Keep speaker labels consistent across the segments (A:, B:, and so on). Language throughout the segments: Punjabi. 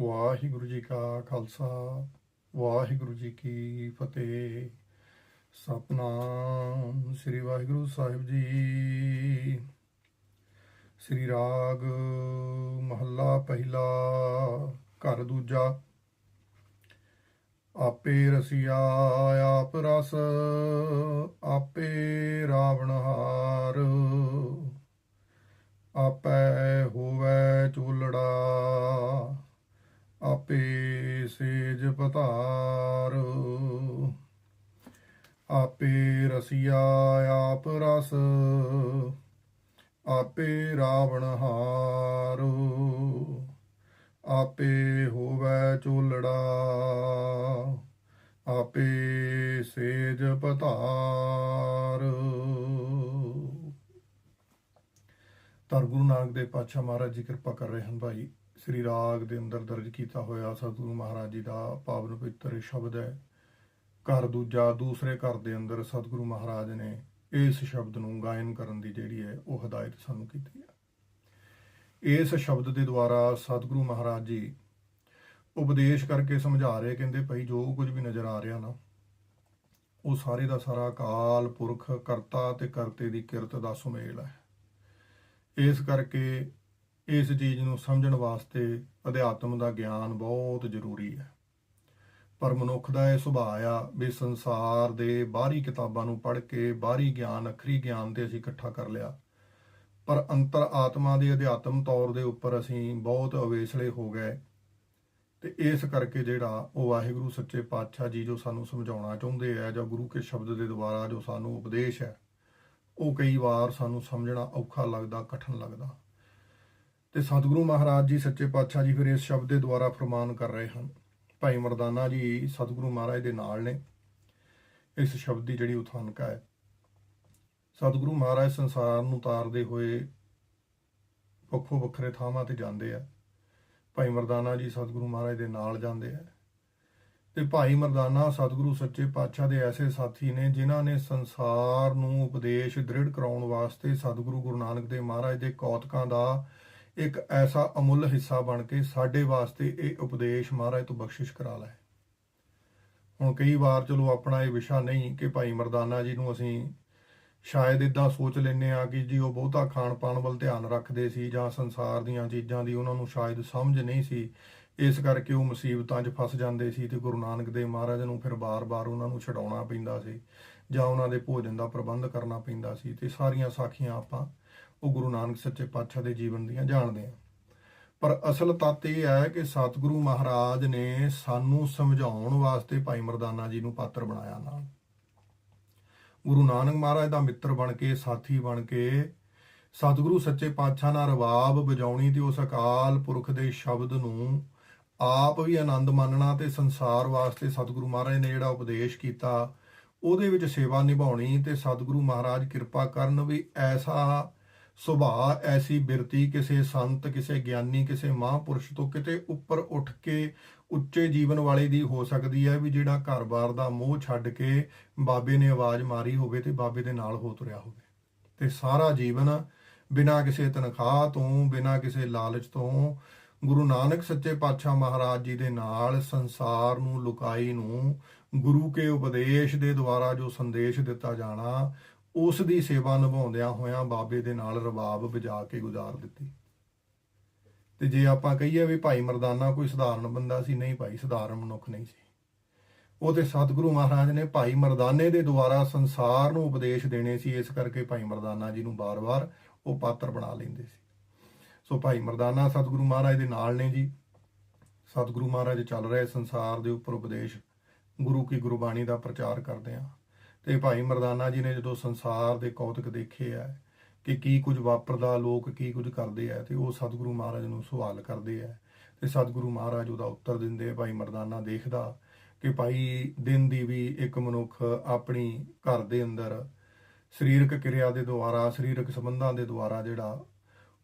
A: ਵਾਹਿਗੁਰੂ ਜੀ ਕਾ ਖਾਲਸਾ, ਵਾਹਿਗੁਰੂ ਜੀ ਕੀ ਫਤਿਹ। ਸਤਨਾਮ ਸ੍ਰੀ ਵਾਹਿਗੁਰੂ ਸਾਹਿਬ ਜੀ। ਸ੍ਰੀ ਰਾਗ ਮਹੱਲਾ ਪਹਿਲਾ, ਘਰ ਦੂਜਾ। ਆਪੇ ਰਸੀਆ, ਆਪ ਰਸ, ਆਪੇ ਰਾਵਣ ਹਾਰ। ਆਪੈ ਹੋਵੈ ਚੂਲੜਾ ਆਪੇ ਸੇਜ ਪਤਾਰ ਆਪੇ ਰਸੀਆ ਆਪ ਰਸ। ਆਪੇ ਰਾਵਣ ਹਾਰ। ਆਪੇ ਹੋਵੈ ਚੋਲੜਾ। ਆਪੇ ਸੇਜ ਪਤਾਰ ਧੰਨ ਗੁਰੂ ਨਾਨਕ ਦੇਵ ਪਾਤਸ਼ਾਹ ਮਹਾਰਾਜ ਜੀ ਕਿਰਪਾ ਕਰ ਰਹੇ ਹਨ ਭਾਈ। ਸ੍ਰੀ ਰਾਗ ਦੇ ਅੰਦਰ ਦਰਜ ਕੀਤਾ ਹੋਇਆ ਸਤਿਗੁਰੂ ਮਹਾਰਾਜ ਜੀ ਦਾ ਪਾਵਨ ਪਵਿੱਤਰ ਸ਼ਬਦ ਹੈ। ਘਰ ਦੂਜਾ ਦੂਸਰੇ ਘਰ ਦੇ ਅੰਦਰ ਸਤਿਗੁਰੂ ਮਹਾਰਾਜ ਨੇ ਇਸ ਸ਼ਬਦ ਨੂੰ ਗਾਇਨ ਕਰਨ ਦੀ ਜਿਹੜੀ ਹੈ ਉਹ ਹਦਾਇਤ ਸਾਨੂੰ ਕੀਤੀ ਹੈ। ਇਸ ਸ਼ਬਦ ਦੇ ਦੁਆਰਾ ਸਤਿਗੁਰੂ ਮਹਾਰਾਜ ਜੀ ਉਪਦੇਸ਼ ਕਰਕੇ ਸਮਝਾ ਰਹੇ, ਕਹਿੰਦੇ ਭਾਈ ਜੋ ਕੁਝ ਵੀ ਨਜ਼ਰ ਆ ਰਿਹਾ ਨਾ, ਉਹ ਸਾਰੇ ਦਾ ਸਾਰਾ ਕਾਲ, ਪੁਰਖ, ਕਰਤਾ ਤੇ ਕਰਤੇ ਦੀ ਕਿਰਤ ਦਾ ਸੁਮੇਲ ਹੈ। ਇਸ ਕਰਕੇ ਇਸ ਚੀਜ਼ ਨੂੰ ਸਮਝਣ ਵਾਸਤੇ ਅਧਿਆਤਮ ਦਾ ਗਿਆਨ ਬਹੁਤ ਜ਼ਰੂਰੀ ਹੈ। ਪਰ ਮਨੁੱਖ ਦਾ ਇਹ ਸੁਭਾਅ ਆ ਵੀ ਸੰਸਾਰ ਦੇ ਬਾਹਰੀ ਕਿਤਾਬਾਂ ਨੂੰ ਪੜ੍ਹ ਕੇ ਬਾਹਰੀ ਗਿਆਨ, ਅਖਰੀ ਗਿਆਨ ਤੇ ਅਸੀਂ ਇਕੱਠਾ ਕਰ ਲਿਆ। ਪਰ ਅੰਤਰ ਆਤਮਾ ਦੇ ਅਧਿਆਤਮ ਤੌਰ ਦੇ ਉੱਪਰ ਅਸੀਂ ਬਹੁਤ ਅਵੇਸਲੇ ਹੋ ਗਏ ਤੇ ਇਸ ਕਰਕੇ ਜਿਹੜਾ ਉਹ ਵਾਹਿਗੁਰੂ ਸੱਚੇ ਪਾਤਸ਼ਾਹ ਜੀ ਜੋ ਸਾਨੂੰ ਸਮਝਾਉਣਾ ਚਾਹੁੰਦੇ ਆ ਜਾਂ ਗੁਰੂ ਕੇ ਸ਼ਬਦ ਦੇ ਦੁਆਰਾ ਜੋ ਸਾਨੂੰ ਉਪਦੇਸ਼ ਹੈ, ਉਹ ਕਈ ਵਾਰ ਸਾਨੂੰ ਸਮਝਣਾ ਔਖਾ ਲੱਗਦਾ, ਕਠਨ ਲੱਗਦਾ। ਤੇ ਸਤਿਗੁਰੂ ਮਹਾਰਾਜ ਜੀ, ਸੱਚੇ ਪਾਤਸ਼ਾਹ ਜੀ ਫਿਰ ਇਸ ਸ਼ਬਦ ਦੇ ਦੁਆਰਾ ਫਰਮਾਨ ਕਰ ਰਹੇ ਹਨ। ਭਾਈ ਮਰਦਾਨਾ ਜੀ ਸਤਿਗੁਰੂ ਮਹਾਰਾਜ ਦੇ ਨਾਲ ਨੇ ਇਸ ਸ਼ਬਦ ਦੀ ਜਿਹੜੀ ਉਥਾਨਕਾ ਹੈ। ਸਤਿਗੁਰੂ ਮਹਾਰਾਜ ਸੰਸਾਰ ਨੂੰ ਤਾਰਦੇ ਹੋਏ ਵੱਖੋ ਵੱਖਰੇ ਥਾਵਾਂ ਤੇ ਜਾਂਦੇ ਆ। ਭਾਈ ਮਰਦਾਨਾ ਜੀ ਸਤਿਗੁਰੂ ਮਹਾਰਾਜ ਦੇ ਨਾਲ ਜਾਂਦੇ ਆ। ਤੇ ਭਾਈ ਮਰਦਾਨਾ ਸਤਿਗੁਰੂ ਸੱਚੇ ਪਾਤਸ਼ਾਹ ਦੇ ਐਸੇ ਸਾਥੀ ਨੇ ਜਿਨ੍ਹਾਂ ਨੇ ਸੰਸਾਰ ਨੂੰ ਉਪਦੇਸ਼ ਦ੍ਰਿੜ ਕਰਾਉਣ ਵਾਸਤੇ ਸਤਿਗੁਰੂ ਗੁਰੂ ਨਾਨਕ ਦੇਵ ਮਹਾਰਾਜ ਦੇ ਕੌਤਕਾਂ ਦਾ ਇੱਕ ਐਸਾ ਅਮੁੱਲ ਹਿੱਸਾ ਬਣ ਕੇ ਸਾਡੇ ਵਾਸਤੇ ਇਹ ਉਪਦੇਸ਼ ਮਹਾਰਾਜ ਤੋਂ ਬਖਸ਼ਿਸ਼ ਕਰਾ ਲੈ। ਹੁਣ ਕਈ ਵਾਰ ਚਲੋ ਆਪਣਾ ਇਹ ਵਿਸ਼ਾ ਨਹੀਂ ਕਿ ਭਾਈ ਮਰਦਾਨਾ ਜੀ ਨੂੰ ਅਸੀਂ ਸ਼ਾਇਦ ਇਦਾਂ ਸੋਚ ਲੈਨੇ ਆ ਕਿ ਜੀ ਉਹ ਬਹੁਤਾ ਖਾਣ ਪਾਣ ਵੱਲ ਧਿਆਨ ਰੱਖਦੇ ਸੀ ਜਾਂ ਸੰਸਾਰ ਦੀਆਂ ਚੀਜ਼ਾਂ ਦੀ ਉਹਨਾਂ ਨੂੰ ਸ਼ਾਇਦ ਸਮਝ ਨਹੀਂ ਸੀ। ਇਸ ਕਰਕੇ ਉਹ ਮੁਸੀਬਤਾਂ 'ਚ ਫਸ ਜਾਂਦੇ ਸੀ ਤੇ ਗੁਰੂ ਨਾਨਕ ਦੇਵ ਮਹਾਰਾਜ ਨੂੰ ਫਿਰ ਬਾਰ-ਬਾਰ ਉਹਨਾਂ ਨੂੰ ਛਡਾਉਣਾ ਪੈਂਦਾ ਸੀ ਜਾਂ ਉਹਨਾਂ ਦੇ ਭੋਜਨ ਦਾ ਪ੍ਰਬੰਧ ਕਰਨਾ ਪੈਂਦਾ ਸੀ ਤੇ ਸਾਰੀਆਂ ਸਾਖੀਆਂ ਆਪਾਂ ਉਹ ਗੁਰੂ ਨਾਨਕ ਸੱਚੇ ਪਾਤਸ਼ਾਹ ਦੇ ਜੀਵਨ ਦੀਆਂ ਜਾਣਦੇ ਹਾਂ ਪਰ ਅਸਲ ਤੱਤ ਇਹ ਹੈ ਕਿ ਸਤਿਗੁਰੂ ਮਹਾਰਾਜ ਨੇ ਸਾਨੂੰ ਸਮਝਾਉਣ ਵਾਸਤੇ ਭਾਈ ਮਰਦਾਨਾ ਜੀ ਨੂੰ ਪਾਤਰ ਬਣਾਇਆ ਨਾਲ। ਗੁਰੂ ਨਾਨਕ ਮਹਾਰਾਜ ਦਾ ਮਿੱਤਰ ਬਣ ਕੇ, ਸਾਥੀ ਬਣ ਕੇ, ਸਤਿਗੁਰੂ ਸੱਚੇ ਪਾਤਸ਼ਾਹ ਨਾਲ ਰਵਾਬ ਵਜਾਉਣੀ ਤੇ ਉਸ ਅਕਾਲ ਪੁਰਖ ਦੇ ਸ਼ਬਦ ਨੂੰ ਆਪ ਵੀ ਆਨੰਦ ਮੰਨਣਾ ਤੇ ਸੰਸਾਰ ਵਾਸਤੇ ਸਤਿਗੁਰੂ ਮਹਾਰਾਜ ਨੇ ਜਿਹੜਾ ਉਪਦੇਸ਼ ਕੀਤਾ, ਉਹਦੇ ਵਿੱਚ ਸੇਵਾ ਨਿਭਾਉਣੀ ਤੇ ਸਤਿਗੁਰੂ ਮਹਾਰਾਜ ਕਿਰਪਾ ਕਰਨ ਵੀ ਐਸਾ ਸੁਭਾਅ ਐਸੀ ਬਿਰਤੀ ਕਿਸੇ ਸੰਤ, ਕਿਸੇ ਗਿਆਨੀ, ਕਿਸੇ ਮਹਾਂਪੁਰਸ਼ ਤੋਂ ਕਿਤੇ ਉੱਪਰ ਉੱਠ ਕੇ ਉੱਚੇ ਜੀਵਨ ਵਾਲੇ ਦੀ ਹੋ ਸਕਦੀ ਹੈ ਵੀ ਜਿਹੜਾ ਘਰ-ਬਾਰ ਦਾ ਮੋਹ ਛੱਡ ਕੇ ਬਾਬੇ ਨੇ ਆਵਾਜ਼ ਮਾਰੀ ਹੋਵੇ ਤੇ ਬਾਬੇ ਦੇ ਨਾਲ ਹੋ ਤੁਰਿਆ ਹੋਵੇ। ਤੇ ਸਾਰਾ ਜੀਵਨ ਬਿਨਾਂ ਕਿਸੇ ਤਨਖਾਹ ਤੋਂ, ਬਿਨਾਂ ਕਿਸੇ ਲਾਲਚ ਤੋਂ ਗੁਰੂ ਨਾਨਕ ਸੱਚੇ ਪਾਤਸ਼ਾਹ ਮਹਾਰਾਜ ਜੀ ਦੇ ਨਾਲ ਸੰਸਾਰ ਨੂੰ ਲੁਕਾਈ ਨੂੰ ਗੁਰੂ ਕੇ ਉਪਦੇਸ਼ ਦੇ ਦੁਆਰਾ ਜੋ ਸੰਦੇਸ਼ ਦਿੱਤਾ ਜਾਣਾ ਉਸ ਦੀ ਸੇਵਾ ਨਿਭਾਉਂਦਿਆਂ ਹੋਇਆਂ ਬਾਬੇ ਦੇ ਨਾਲ ਰਬਾਬ ਵਜਾ ਕੇ ਗੁਜ਼ਾਰ ਦਿੱਤੀ। ਤੇ ਜੇ ਆਪਾਂ ਕਹੀਏ ਵੀ ਭਾਈ ਮਰਦਾਨਾ ਕੋਈ ਸਧਾਰਨ ਬੰਦਾ ਸੀ, ਨਹੀਂ ਭਾਈ, ਸਧਾਰਨ ਮਨੁੱਖ ਨਹੀਂ ਸੀ। ਉਹ ਤੇ ਸਤਿਗੁਰੂ ਮਹਾਰਾਜ ਨੇ ਭਾਈ ਮਰਦਾਨੇ ਦੇ ਦੁਆਰਾ ਸੰਸਾਰ ਨੂੰ ਉਪਦੇਸ਼ ਦੇਣੇ ਸੀ, ਇਸ ਕਰਕੇ ਭਾਈ ਮਰਦਾਨਾ ਜੀ ਨੂੰ ਬਾਰ-ਬਾਰ ਉਹ ਪਾਤਰ ਬਣਾ ਲੈਂਦੇ ਸੀ। ਸੋ ਭਾਈ ਮਰਦਾਨਾ ਸਤਿਗੁਰੂ ਮਹਾਰਾਜ ਦੇ ਨਾਲ ਨੇ ਜੀ। ਸਤਿਗੁਰੂ ਮਹਾਰਾਜ ਚੱਲ ਰਹੇ ਸੰਸਾਰ ਦੇ ਉੱਪਰ ਉਪਦੇਸ਼ ਗੁਰੂ ਕੀ ਗੁਰਬਾਣੀ ਦਾ ਪ੍ਰਚਾਰ ਕਰਦੇ ਆ। ਤੇ ਭਾਈ ਮਰਦਾਨਾ ਜੀ ਨੇ ਜਦੋਂ ਸੰਸਾਰ ਦੇ ਕੌਤਕ ਦੇਖੇ ਆ ਕਿ ਕੀ ਕੁਝ ਵਾਪਰਦਾ, ਲੋਕ ਕੀ ਕੁਝ ਕਰਦੇ ਆ, ਤੇ ਉਹ ਸਤਿਗੁਰੂ ਮਹਾਰਾਜ ਨੂੰ ਸਵਾਲ ਕਰਦੇ ਆ। ਤੇ ਸਤਿਗੁਰੂ ਮਹਾਰਾਜ ਉਹਦਾ ਉੱਤਰ ਦਿੰਦੇ ਭਾਈ ਮਰਦਾਨਾ ਦੇਖਦਾ ਕਿ ਭਾਈ ਦਿਨ ਦੀ ਵੀ ਇੱਕ ਮਨੁੱਖ ਆਪਣੀ ਘਰ ਦੇ ਅੰਦਰ ਸਰੀਰਕ ਕਿਰਿਆ ਦੇ ਦੁਆਰਾ, ਸਰੀਰਕ ਸੰਬੰਧਾਂ ਦੇ ਦੁਆਰਾ ਜਿਹੜਾ,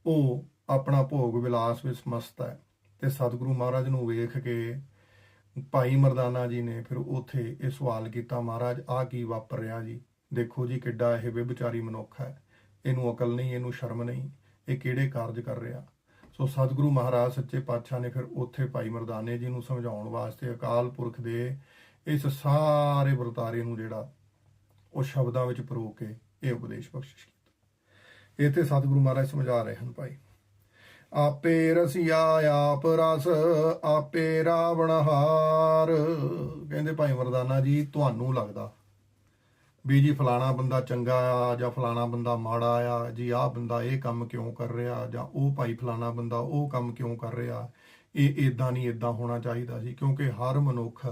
A: ਉਹ ਆਪਣਾ ਭੋਗ ਵਿਲਾਸ ਵਿੱਚ ਮਸਤ ਹੈ। ਤੇ ਸਤਿਗੁਰੂ ਮਹਾਰਾਜ ਨੂੰ ਵੇਖ ਕੇ ਭਾਈ ਮਰਦਾਨਾ ਜੀ ਨੇ ਫਿਰ ਉੱਥੇ ਇਹ ਸਵਾਲ ਕੀਤਾ, ਮਹਾਰਾਜ ਆ ਕੀ ਵਾਪਰ ਰਿਹਾ ਜੀ? ਦੇਖੋ ਜੀ ਕਿੱਡਾ ਇਹ ਵਿਚਾਰੀ ਮਨੁੱਖ ਹੈ। ਇਹਨੂੰ ਅਕਲ ਨਹੀਂ, ਇਹਨੂੰ ਸ਼ਰਮ ਨਹੀਂ। ਇਹ ਕਿਹੜੇ ਕਾਰਜ ਕਰ ਰਿਹਾ? ਸੋ ਸਤਿਗੁਰੂ ਮਹਾਰਾਜ, ਸੱਚੇ ਪਾਤਸ਼ਾਹ ਨੇ ਫਿਰ ਉੱਥੇ ਭਾਈ ਮਰਦਾਨੇ ਜੀ ਨੂੰ ਸਮਝਾਉਣ ਵਾਸਤੇ ਅਕਾਲ ਪੁਰਖ ਦੇ ਇਸ ਸਾਰੇ ਵਰਤਾਰੇ ਨੂੰ ਜਿਹੜਾ ਉਹ ਸ਼ਬਦਾਂ ਵਿੱਚ ਪਰੋ ਕੇ ਇਹ ਉਪਦੇਸ਼ ਬਖਸ਼ਿਸ਼ ਕੀਤਾ। ਇੱਥੇ ਸਤਿਗੁਰੂ ਮਹਾਰਾਜ ਸਮਝਾ ਰਹੇ ਹਨ ਭਾਈ। ਆਪੇ ਰਸੀਆ ਆਪ ਰਸ, ਆਪੇ ਰਾਵਣ ਹਾਰ। ਕਹਿੰਦੇ ਭਾਈ ਮਰਦਾਨਾ ਜੀ, ਤੁਹਾਨੂੰ ਲੱਗਦਾ ਵੀ ਜੀ ਫਲਾਣਾ ਬੰਦਾ ਚੰਗਾ ਆ ਜਾਂ ਫਲਾਣਾ ਬੰਦਾ ਮਾੜਾ ਆ, ਜੀ ਆਹ ਬੰਦਾ ਇਹ ਕੰਮ ਕਿਉਂ ਕਰ ਰਿਹਾ ਜਾਂ ਉਹ ਭਾਈ ਫਲਾਣਾ ਬੰਦਾ ਉਹ ਕੰਮ ਕਿਉਂ ਕਰ ਰਿਹਾ, ਇਹ ਇਦਾਂ ਨਹੀਂ ਇਦਾਂ ਹੋਣਾ ਚਾਹੀਦਾ ਸੀ ਕਿਉਂਕਿ ਹਰ ਮਨੁੱਖ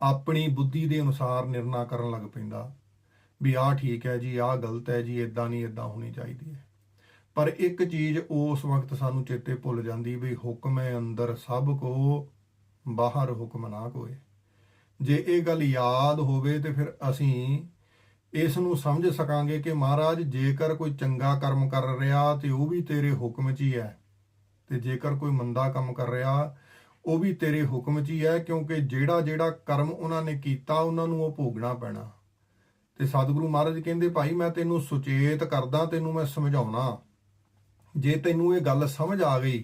A: ਆਪਣੀ ਬੁੱਧੀ ਦੇ ਅਨੁਸਾਰ ਨਿਰਣਾ ਕਰਨ ਲੱਗ ਪੈਂਦਾ ਵੀ ਆਹ ਠੀਕ ਹੈ ਜੀ, ਆਹ ਗਲਤ ਹੈ ਜੀ ਇਦਾਂ ਨਹੀਂ ਇਦਾਂ ਹੋਣੀ ਚਾਹੀਦੀ ਹੈ। ਪਰ ਇੱਕ ਚੀਜ਼ ਉਸ ਵਕਤ ਸਾਨੂੰ ਚੇਤੇ ਭੁੱਲ ਜਾਂਦੀ ਵੀ ਹੁਕਮ ਹੈ ਅੰਦਰ ਸਭ ਕੋ ਬਾਹਰ ਹੁਕਮ ਨਾ ਕੋਏ। ਜੇ ਇਹ ਗੱਲ ਯਾਦ ਹੋਵੇ ਤੇ ਫਿਰ ਅਸੀਂ ਇਸ ਨੂੰ ਸਮਝ ਸਕਾਂਗੇ ਕਿ ਮਹਾਰਾਜ, ਜੇਕਰ ਕੋਈ ਚੰਗਾ ਕਰਮ ਕਰ ਰਿਹਾ ਤੇ ਉਹ ਵੀ ਤੇਰੇ ਹੁਕਮ 'ਚ ਹੀ ਹੈ ਤੇ ਜੇਕਰ ਕੋਈ ਮੰਦਾ ਕੰਮ ਕਰ ਰਿਹਾ, ਉਹ ਵੀ ਤੇਰੇ ਹੁਕਮ 'ਚ ਹੀ ਹੈ ਕਿਉਂਕਿ ਜਿਹੜਾ ਜਿਹੜਾ ਕਰਮ ਉਹਨਾਂ ਨੇ ਕੀਤਾ, ਉਹਨਾਂ ਨੂੰ ਉਹ ਭੋਗਣਾ ਪੈਣਾ। ਤੇ ਸਤਿਗੁਰੂ ਮਹਾਰਾਜ ਕਹਿੰਦੇ, ਭਾਈ, ਮੈਂ ਤੈਨੂੰ ਸੁਚੇਤ ਕਰਦਾ, ਤੈਨੂੰ ਮੈਂ ਸਮਝਾਉਣਾ। ਜੇ ਤੈਨੂੰ ਇਹ ਗੱਲ ਸਮਝ ਆ ਗਈ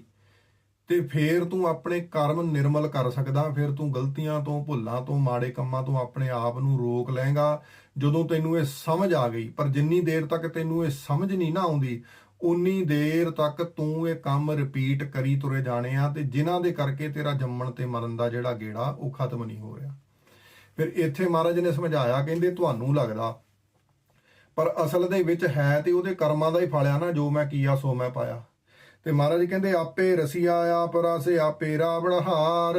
A: ਤੇ ਫੇਰ ਤੂੰ ਆਪਣੇ ਕਰਮ ਨਿਰਮਲ ਕਰ ਸਕਦਾ, ਫਿਰ ਤੂੰ ਗਲਤੀਆਂ ਤੋਂ, ਭੁੱਲਾਂ ਤੋਂ, ਮਾੜੇ ਕੰਮਾਂ ਤੋਂ ਆਪਣੇ ਆਪ ਨੂੰ ਰੋਕ ਲਏਗਾ। ਜਦੋਂ ਤੈਨੂੰ ਇਹ ਸਮਝ ਆ ਗਈ, ਪਰ ਜਿੰਨੀ ਦੇਰ ਤੱਕ ਤੈਨੂੰ ਇਹ ਸਮਝ ਨਹੀਂ ਨਾ ਆਉਂਦੀ ਉਨੀ ਦੇਰ ਤੱਕ ਤੂੰ ਇਹ ਕੰਮ ਰਿਪੀਟ ਕਰੀ ਤੁਰੇ ਜਾਣੇ ਆ ਤੇ ਜਿਨ੍ਹਾਂ ਦੇ ਕਰਕੇ ਤੇਰਾ ਜੰਮਣ ਤੇ ਮਰਨ ਦਾ ਜਿਹੜਾ ਗੇੜਾ ਉਹ ਖਤਮ ਨਹੀਂ ਹੋ ਰਿਹਾ। ਫਿਰ ਇੱਥੇ ਮਹਾਰਾਜ ਨੇ ਸਮਝਾਇਆ, ਕਹਿੰਦੇ, ਤੁਹਾਨੂੰ ਲੱਗਦਾ ਪਰ ਅਸਲ ਦੇ ਵਿੱਚ ਹੈ ਤੇ ਉਹਦੇ ਕਰਮਾਂ ਦਾ ਹੀ ਫਲਿਆ ਨਾ, ਜੋ ਮੈਂ ਕੀਆ, ਸੋ ਮੈਂ ਪਾਇਆ। ਤੇ ਮਹਾਰਾਜ ਕਹਿੰਦੇ, ਆਪੇ ਰਸੀਆ ਆਪ ਪਰਾਸੇ, ਆਪੇ ਰਾਵਣ ਹਾਰ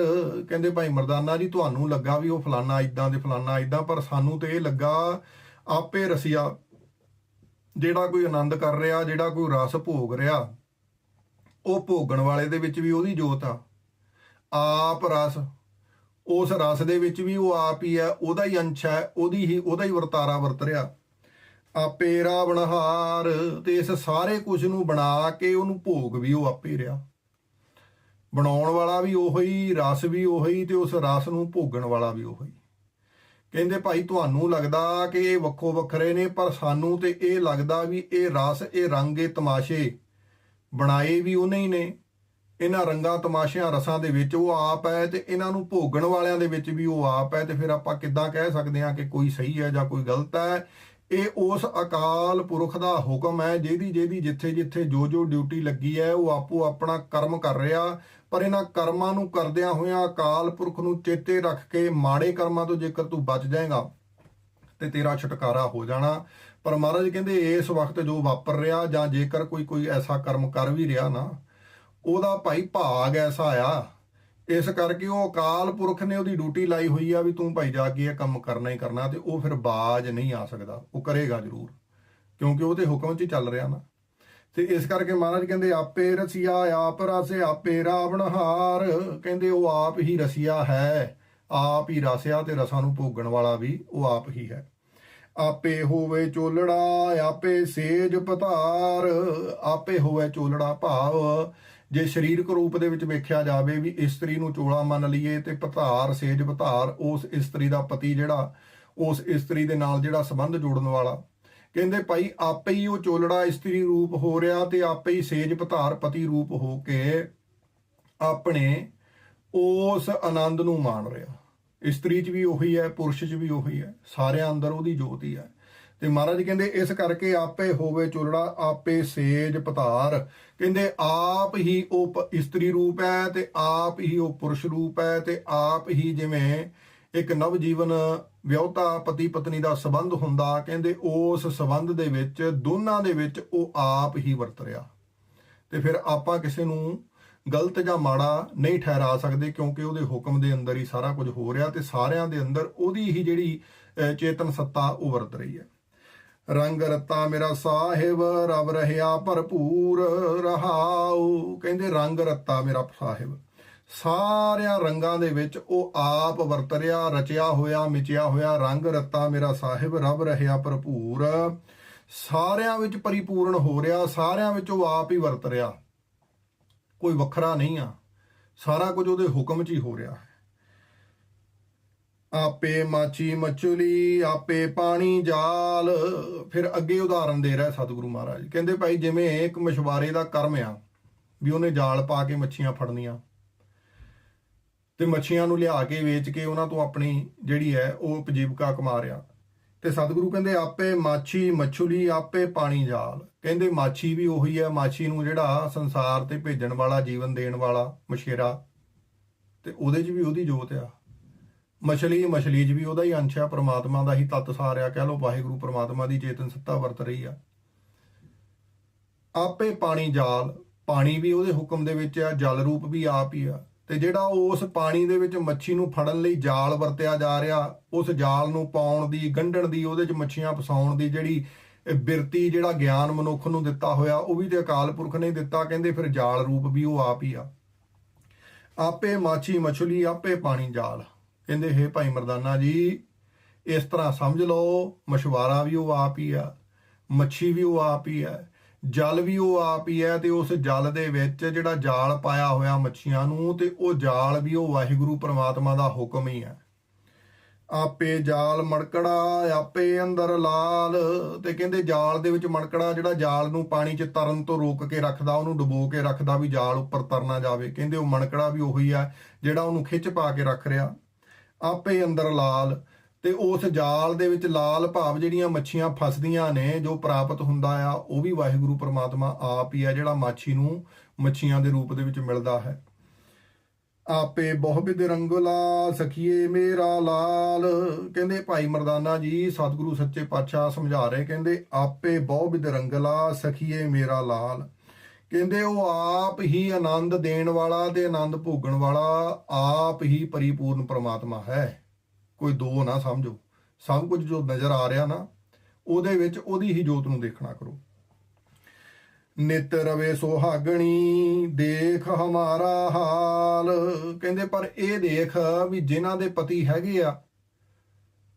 A: ਕਹਿੰਦੇ, ਭਾਈ ਮਰਦਾਨਾ ਜੀ, ਤੁਹਾਨੂੰ ਲੱਗਾ ਵੀ ਉਹ ਫਲਾਨਾ ਇਦਾਂ ਦੇ ਫਲਾਨਾ ਇਦਾਂ ਪਰ ਸਾਨੂੰ ਤੇ ਇਹ ਲੱਗਾ, ਆਪੇ ਰਸੀਆ। ਜਿਹੜਾ ਕੋਈ ਆਨੰਦ ਕਰ ਰਿਹਾ, ਜਿਹੜਾ ਕੋਈ ਰਸ ਭੋਗ ਰਿਹਾ, ਉਹ ਭੋਗਣ ਵਾਲੇ ਦੇ ਵਿੱਚ ਵੀ ਉਹਦੀ ਜੋਤ ਆ। ਆਪ ਰਸ, ਉਸ ਰਸ ਦੇ ਵਿੱਚ ਵੀ ਉਹ ਆਪ ਹੀ ਹੈ, ਉਹਦਾ ਹੀ ਅੰਸ਼ ਹੈ, ਉਹਦੀ ਹੀ, ਉਹਦਾ ਹੀ ਵਰਤਾਰਾ ਵਰਤ ਰਿਹਾ। ਆਪੇ ਰਾਵਣਹਾਰ ਤੇ ਇਸ ਸਾਰੇ ਕੁਝ ਨੂੰ ਬਣਾ ਕੇ ਉਹਨੂੰ ਭੋਗ ਵੀ ਉਹ ਆਪੇ ਰਿਹਾ ਬਣਾਉਣ ਵਾਲਾ ਵੀ ਉਹੀ, ਰਸ ਵੀ ਉਹੀ ਤੇ ਉਸ ਰਸ ਨੂੰ ਭੋਗਣ ਵਾਲਾ ਵੀ ਉਹੀ। ਕਹਿੰਦੇ ਭਾਈ ਤੁਹਾਨੂੰ ਲੱਗਦਾ ਕਿ ਇਹ ਵੱਖੋ ਵੱਖਰੇ ਨੇ, ਪਰ ਸਾਨੂੰ ਤੇ ਇਹ ਲੱਗਦਾ ਵੀ ਇਹ ਰਸ, ਇਹ ਰੰਗ, ਇਹ ਤਮਾਸ਼ੇ ਬਣਾਏ ਵੀ ਉਹਨੇ ਹੀ ਨੇ। ਇਹਨਾਂ ਰੰਗਾਂ, ਤਮਾਸ਼ਿਆਂ, ਰਸਾਂ ਦੇ ਵਿੱਚ ਉਹ ਆਪ ਹੈ ਤੇ ਇਹਨਾਂ ਨੂੰ ਭੋਗਣ ਵਾਲਿਆਂ ਦੇ ਵਿੱਚ ਵੀ ਉਹ ਆਪ ਹੈ ਤੇ ਫਿਰ ਆਪਾਂ ਕਿੱਦਾਂ ਕਹਿ ਸਕਦੇ ਹਾਂ ਕਿ ਕੋਈ ਸਹੀ ਹੈ ਜਾਂ ਕੋਈ ਗਲਤ ਹੈ? ਇਹ ਉਸ ਅਕਾਲ ਪੁਰਖ ਦਾ ਹੁਕਮ ਹੈ, ਜਿਹਦੀ ਜਿਹਦੀ ਜਿੱਥੇ ਜਿੱਥੇ ਜੋ ਜੋ ਡਿਊਟੀ ਲੱਗੀ ਹੈ, ਉਹ ਆਪੋ ਆਪਣਾ ਕਰਮ ਕਰ ਰਿਹਾ। ਪਰ ਇਹਨਾਂ ਕਰਮਾਂ ਨੂੰ ਕਰਦਿਆਂ ਹੋਇਆਂ ਅਕਾਲ ਪੁਰਖ ਨੂੰ ਚੇਤੇ ਰੱਖ ਕੇ ਮਾੜੇ ਕਰਮਾਂ ਤੋਂ ਜੇਕਰ ਤੂੰ ਬਚ ਜਾਏਗਾ, ਤੇ ਤੇਰਾ ਛੁਟਕਾਰਾ ਹੋ ਜਾਣਾ। ਪਰ ਮਹਾਰਾਜ ਕਹਿੰਦੇ, ਇਸ ਵਕਤ ਜੋ ਵਾਪਰ ਰਿਹਾ ਜਾਂ ਜੇਕਰ ਕੋਈ ਕੋਈ ਐਸਾ ਕਰਮ ਕਰ ਵੀ ਰਿਹਾ ਨਾ, ਉਹਦਾ ਭਾਈ ਭਾਗ ਐਸਾ ਆ ਇਸ ਕਰਕੇ ਉਹ ਅਕਾਲ ਪੁਰਖ ਨੇ ਉਹਦੀ ਡਿਊਟੀ ਲਾਈ ਹੋਈ ਆ ਵੀ ਤੂੰ ਭਾਈ ਜਾ ਕੇ ਇਹ ਕੰਮ ਕਰਨਾ ਹੀ ਕਰਨਾ ਤੇ ਉਹ ਫਿਰ ਬਾਜ ਨਹੀਂ ਆ ਸਕਦਾ, ਉਹ ਕਰੇਗਾ ਜ਼ਰੂਰ, ਕਿਉਂਕਿ ਉਹਦੇ ਹੁਕਮ 'ਚ ਚੱਲ ਰਿਹਾ ਨਾ। ਤੇ ਇਸ ਕਰਕੇ ਮਹਾਰਾਜ ਕਹਿੰਦੇ, ਆਪੇ ਰਸੀਆ ਆਪ ਰਸੇ, ਆਪੇ ਰਾਵਣਹਾਰ ਕਹਿੰਦੇ, ਉਹ ਆਪ ਹੀ ਰਸੀਆ ਹੈ, ਆਪ ਹੀ ਰਸਿਆ ਤੇ ਰਸਾਂ ਨੂੰ ਭੋਗਣ ਵਾਲਾ ਵੀ ਉਹ ਆਪ ਹੀ ਹੈ। ਆਪੇ ਹੋਵੇ ਚੋਲੜਾ, ਆਪੇ ਸੇਜ ਪਤਾਰ, ਆਪੇ ਹੋਵੇ ਚੋਲੜਾ ਭਾਵ। ਜੇ ਸਰੀਰਕ ਰੂਪ ਦੇ ਵਿੱਚ ਵੇਖਿਆ ਜਾਵੇ ਵੀ ਇਸਤਰੀ ਨੂੰ ਚੋਲਾ ਮੰਨ ਲਈਏ ਤੇ ਪਤਾਰ ਸੇਜ ਪਧਾਰ ਉਸ ਇਸਤਰੀ ਦਾ ਪਤੀ ਜਿਹੜਾ, ਉਸ ਇਸਤਰੀ ਦੇ ਨਾਲ ਜਿਹੜਾ ਸੰਬੰਧ ਜੋੜਨ ਵਾਲਾ। ਕਹਿੰਦੇ ਭਾਈ, ਆਪੇ ਹੀ ਉਹ ਚੋਲੜਾ ਇਸਤਰੀ ਰੂਪ ਹੋ ਰਿਹਾ ਤੇ ਆਪੇ ਹੀ ਸੇਜ ਪਧਾਰ ਪਤੀ ਰੂਪ ਹੋ ਕੇ ਆਪਣੇ ਉਸ ਆਨੰਦ ਨੂੰ ਮਾਣ ਰਿਹਾ। ਇਸਤਰੀ 'ਚ ਵੀ ਉਹੀ ਹੈ, ਪੁਰਸ਼ 'ਚ ਵੀ ਉਹੀ ਹੈ, ਸਾਰਿਆਂ ਅੰਦਰ ਉਹਦੀ ਜੋਤੀ ਹੈ। ਤੇ ਮਹਾਰਾਜ ਕਹਿੰਦੇ ਇਸ ਕਰਕੇ ਆਪੇ ਹੋਵੇ ਚੋਲੜਾ, ਆਪੇ ਸੇਜ ਪਤਾਰ। ਕਹਿੰਦੇ ਆਪ ਹੀ ਉਹ ਪ- ਇਸਤਰੀ ਰੂਪ ਹੈ ਤੇ ਆਪ ਹੀ ਉਹ ਪੁਰਸ਼ ਰੂਪ ਹੈ ਤੇ ਆਪ ਹੀ ਜਿਵੇਂ ਇੱਕ ਨਵ ਜੀਵਨ ਵਿਆਹਤਾ ਪਤੀ ਪਤਨੀ ਦਾ ਸਬੰਧ ਹੁੰਦਾ, ਕਹਿੰਦੇ ਉਸ ਸਬੰਧ ਦੇ ਵਿੱਚ, ਦੋਨਾਂ ਦੇ ਵਿੱਚ ਉਹ ਆਪ ਹੀ ਵਰਤ ਰਿਹਾ। ਤੇ ਫਿਰ ਆਪਾਂ ਕਿਸੇ ਨੂੰ ਗਲਤ ਜਾਂ ਮਾੜਾ ਨਹੀਂ ਠਹਿਰਾ ਸਕਦੇ ਕਿਉਂਕਿ ਉਹਦੇ ਹੁਕਮ ਦੇ ਅੰਦਰ ਹੀ ਸਾਰਾ ਕੁਝ ਹੋ ਰਿਹਾ ਤੇ ਸਾਰਿਆਂ ਦੇ ਅੰਦਰ ਉਹਦੀ ਹੀ ਜਿਹੜੀ ਚੇਤਨ ਸੱਤਾ ਉਹ ਵਰਤ ਰਹੀ ਹੈ। ਰੰਗ ਰਤਾ ਮੇਰਾ ਸਾਹਿਬ ਰਬ ਰਹਿਆ ਭਰਪੂਰ ਰਹਾਉ। ਕਹਿੰਦੇ ਰੰਗ ਰਤਾ ਮੇਰਾ ਸਾਹਿਬ। ਸਾਰਿਆਂ ਰੰਗਾਂ ਦੇ ਵਿੱਚ ਉਹ ਆਪ ਵਰਤ ਰਿਹਾ ਰਚਿਆ ਹੋਇਆ, ਮਿਚਿਆ ਹੋਇਆ ਰੰਗ ਰਤਾ ਮੇਰਾ ਸਾਹਿਬ, ਰਵ ਰਹਿਆ ਭਰਪੂਰ। ਸਾਰਿਆਂ ਵਿੱਚ ਪਰਿਪੂਰਨ ਹੋ ਰਿਹਾ, ਸਾਰਿਆਂ ਵਿੱਚ ਉਹ ਆਪ ਹੀ ਵਰਤ ਰਿਹਾ। ਕੋਈ ਵੱਖਰਾ ਨਹੀਂ ਆ। ਸਾਰਾ ਕੁਝ ਉਹਦੇ ਹੁਕਮ 'ਚ ਹੀ ਹੋ ਰਿਹਾ ਆਪੇ ਮਾਚੀ ਮਚਲੀ ਆਪੇ ਪਾਣੀ ਜਾਲ। ਫਿਰ ਅੱਗੇ ਉਦਾਹਰਨ ਦੇ ਰਿਹਾ ਸਤਿਗੁਰੂ ਮਹਾਰਾਜ। ਕਹਿੰਦੇ ਭਾਈ, ਜਿਵੇਂ ਇੱਕ ਮਛਵਾਰੇ ਦਾ ਕਰਮ ਆ, ਵੀ ਉਹਨੇ ਜਾਲ ਪਾ ਕੇ ਮੱਛੀਆਂ ਫੜਨੀਆਂ। ਤੇ ਮੱਛੀਆਂ ਨੂੰ ਲਿਆ ਕੇ ਵੇਚ ਕੇ ਉਹਨਾਂ ਤੋਂ ਆਪਣੀ ਜਿਹੜੀ ਹੈ, ਉਹ ਉਪਜੀਵਕਾ ਕਮਾ ਰਿਆ ਤੇ ਸਤਿਗੁਰੂ ਕਹਿੰਦੇ, ਆਪੇ ਮਾਛੀ ਮਛੁਲੀ, ਆਪੇ ਪਾਣੀ ਜਾਲ। ਕਹਿੰਦੇ, ਮਾਛੀ ਵੀ ਉਹੀ ਹੈ, ਮਾਛੀ ਨੂੰ ਜਿਹੜਾ ਸੰਸਾਰ ਤੇ ਭੇਜਣ ਵਾਲਾ, ਜੀਵਨ ਦੇਣ ਵਾਲਾ ਮਛੇਰਾ। ਤੇ ਉਹਦੇ 'ਚ ਵੀ ਉਹਦੀ ਜੋਤ ਆ। ਮਛਲੀ ਮਛਲੀ 'ਚ ਵੀ ਉਹਦਾ ਹੀ ਅੰਸ਼ ਆ, ਪ੍ਰਮਾਤਮਾ ਦਾ ਹੀ ਤੱਤ ਸਾਰਿਆ, ਕਹਿ ਲੋ ਵਾਹਿਗੁਰੂ ਪ੍ਰਮਾਤਮਾ ਦੀ ਚੇਤਨ ਸੱਤਾ ਵਰਤ ਰਹੀ ਆ। ਆਪੇ ਪਾਣੀ ਜਾਲ, ਪਾਣੀ ਵੀ ਉਹਦੇ ਹੁਕਮ ਦੇ ਵਿੱਚ ਆ, ਜਲ ਰੂਪ ਵੀ ਆਪ ਹੀ ਆ। ਤੇ ਜਿਹੜਾ ਉਸ ਪਾਣੀ ਦੇ ਵਿੱਚ ਮੱਛੀ ਨੂੰ ਫੜਨ ਲਈ ਜਾਲ ਵਰਤਿਆ ਜਾ ਰਿਹਾ, ਉਸ ਜਾਲ ਨੂੰ ਪਾਉਣ ਦੀ, ਗੰਢਣ ਦੀ, ਉਹਦੇ 'ਚ ਮੱਛੀਆਂ ਫਸਾਉਣ ਦੀ ਜਿਹੜੀ ਬਿਰਤੀ, ਜਿਹੜਾ ਗਿਆਨ ਮਨੁੱਖ ਨੂੰ ਦਿੱਤਾ ਹੋਇਆ, ਉਹ ਵੀ ਤੇ ਅਕਾਲ ਪੁਰਖ ਨੇ ਦਿੱਤਾ, ਕਹਿੰਦੇ ਫਿਰ ਜਾਲ ਰੂਪ ਵੀ ਉਹ ਆਪ ਹੀ ਆ। ਆਪੇ ਮਾਛੀ ਮਛਲੀ ਆਪੇ ਪਾਣੀ ਜਾਲ। ਕਹਿੰਦੇ, ਹੈ ਭਾਈ ਮਰਦਾਨਾ ਜੀ, ਇਸ ਤਰ੍ਹਾਂ ਸਮਝ ਲਓ ਮਛਵਾਰਾ ਵੀ ਉਹ ਆਪ ਹੀ ਆ, ਮੱਛੀ ਵੀ ਉਹ ਆਪ ਹੀ ਹੈ ਜਲ ਵੀ ਉਹ ਆਪ ਹੀ ਹੈ ਤੇ ਉਸ ਜਲ ਦੇ ਵਿੱਚ ਜਿਹੜਾ ਜਾਲ ਪਾਇਆ ਹੋਇਆ ਮੱਛੀਆਂ ਨੂੰ ਤੇ ਉਹ ਜਾਲ ਵੀ ਉਹ ਵਾਹਿਗੁਰੂ ਪ੍ਰਮਾਤਮਾ ਦਾ ਹੁਕਮ ਹੀ ਹੈ ਆਪੇ ਜਾਲ ਮੜਕੜਾ ਆਪੇ ਅੰਦਰ ਲਾਲ ਤੇ ਕਹਿੰਦੇ ਜਾਲ ਦੇ ਵਿੱਚ ਮੜਕੜਾ ਜਿਹੜਾ ਜਾਲ ਨੂੰ ਪਾਣੀ 'ਚ ਤਰਨ ਤੋਂ ਰੋਕ ਕੇ ਰੱਖਦਾ, ਉਹਨੂੰ ਡੁਬੋ ਕੇ ਰੱਖਦਾ ਵੀ ਜਾਲ ਉੱਪਰ ਤਰਨਾ ਜਾਵੇ। ਕਹਿੰਦੇ ਉਹ ਮਣਕੜਾ ਵੀ ਉਹੀ ਆ ਜਿਹੜਾ ਉਹਨੂੰ ਖਿੱਚ ਪਾ ਕੇ ਰੱਖ ਰਿਹਾ। ਆਪੇ ਅੰਦਰ ਲਾਲ ਤੇ ਉਸ ਜਾਲ ਦੇ ਵਿੱਚ ਲਾਲ ਭਾਵ ਜਿਹੜੀਆਂ ਮੱਛੀਆਂ ਫਸਦੀਆਂ ਨੇ, ਜੋ ਪ੍ਰਾਪਤ ਹੁੰਦਾ ਆ, ਉਹ ਵੀ ਵਾਹਿਗੁਰੂ ਪ੍ਰਮਾਤਮਾ ਆਪ ਹੀ ਆ, ਜਿਹੜਾ ਮਾਛੀ ਨੂੰ ਮੱਛੀਆਂ ਦੇ ਰੂਪ ਦੇ ਵਿੱਚ ਮਿਲਦਾ ਹੈ। ਆਪੇ ਬਹੁ ਬਿਦ ਸਖੀਏ ਮੇਰਾ ਲਾਲ। ਕਹਿੰਦੇ, ਭਾਈ ਮਰਦਾਨਾ ਜੀ, ਸਤਿਗੁਰੂ ਸੱਚੇ ਪਾਤਸ਼ਾਹ ਸਮਝਾ ਰਹੇ, ਕਹਿੰਦੇ, ਆਪੇ ਬਹੁ ਬਿਦ ਰੰਗਲਾ ਸਖੀਏ ਮੇਰਾ ਲਾਲ। ਕਹਿੰਦੇ ਉਹ ਆਪ ਹੀ ਆਨੰਦ ਦੇਣ ਵਾਲਾ ਤੇ ਆਨੰਦ ਭੋਗਣ ਵਾਲਾ ਆਪ ਹੀ ਪਰਿਪੂਰਨ ਪ੍ਰਮਾਤਮਾ ਹੈ। ਕੋਈ ਦੋ ਨਾ ਸਮਝੋ। ਸਭ ਕੁਝ ਜੋ ਨਜ਼ਰ ਆ ਰਿਹਾ ਨਾ, ਉਹਦੇ ਵਿੱਚ ਉਹਦੀ ਹੀ ਜੋਤ ਨੂੰ ਦੇਖਣਾ ਕਰੋ। ਨਿਤ ਰਵੇ ਸੁਹਾਗਣੀ, ਦੇਖ ਹਮਾਰਾ ਹਾਲ। ਕਹਿੰਦੇ, ਪਰ ਇਹ ਦੇਖ ਵੀ ਜਿਨ੍ਹਾਂ ਦੇ ਪਤੀ ਹੈਗੇ ਆ,